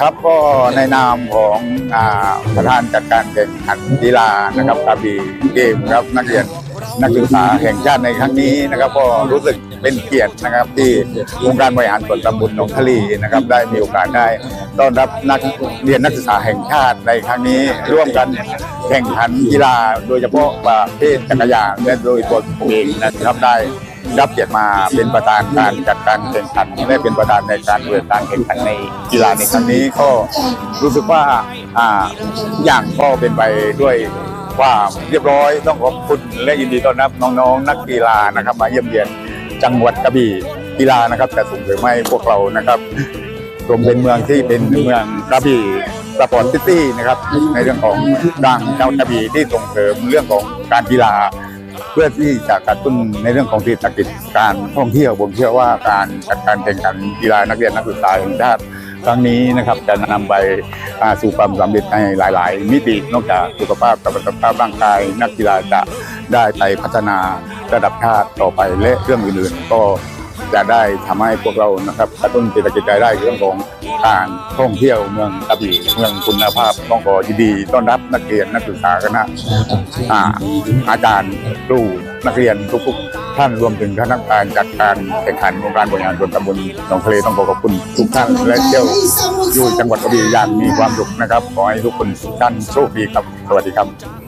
ครับก็ในนามของอประธานจัดการแข่งขันกีฬานะครับกระบี่เกมครับนักเรียนนักศึกษาแห่งชาติในครั้งนี้นะครับ ก็รู้สึกเป็นเกียรตินะครับ ที่องค์การบริหารส่วนตำบลหนองทะลีนะครับ ได้มีโอกาสได้ต้อนรับนักเรียนนักศึกษาแห่งชาติในครั้งนี้ ร่วมกันแข่งขันกีฬา โดยเฉพาะประเภทจักรยานและโดยตัวผมเองนะครับได้ รับเกียรติมาเป็นประธานการจัดการแข่งขันและเป็นประธานในการเปิดการแข่งขันในกีฬาในครั้งนี้ก็รู้สึกว่าอ่าอย่างก็เป็นไปด้วยความเรียบร้อยต้องขอบคุณและยินดีต้อนรับน้องๆ นักกีฬานะครับ มาเยี่ยมเยียนจังหวัดกระบี่กีฬานะครับแต่ส่งเสริมให้พวกเรานะครับรวมเป็นเมืองที่เป็นเมืองกระบี่สปอร์ตซิตี้นะครับในเรื่องของดังเจ้ากระบี่ที่ส่งเสริมเรื่องของการกีฬา พื่อที่จะกระตุ้นในเรื่องของเศรษฐกิจการท่องเที่ยวผมเชื่อว่าการจัดการแข่งขันกีฬานักเรียนนักศึกษาแห่งชาติครั้งนี้นะครับจะนำไปสู่ความสำเร็จในหลาย ๆ มิตินอกจากสุขภาพกับสุขภาพร่างกาย นักกีฬาจะได้ไปพัฒนาระดับชาติต่อไปและเรื่องอื่น ๆ ก็ จะได้ทำให้พวกเรานะครับกระตุ้นเศรษฐกิจรายได้เรื่องของการท่องเที่ยวเมืองกระบี่เมืองคุณภาพต้องขอยินดีต้อนรับนักเรียนนักศึกษาคณะอาอาจารย์ครูนักเรียนทุกๆท่านรวมถึงคณะกรรมการจัดการแข่งขันองค์การบริหารส่วนตำบลหนองทะเลต้องขอขอบคุณทุกท่านและเที่ยวอยู่จังหวัดกระบี่อย่างมีความสุขนะครับขอให้ทุกคนทุกท่านโชคดีครับสวัสดีครับ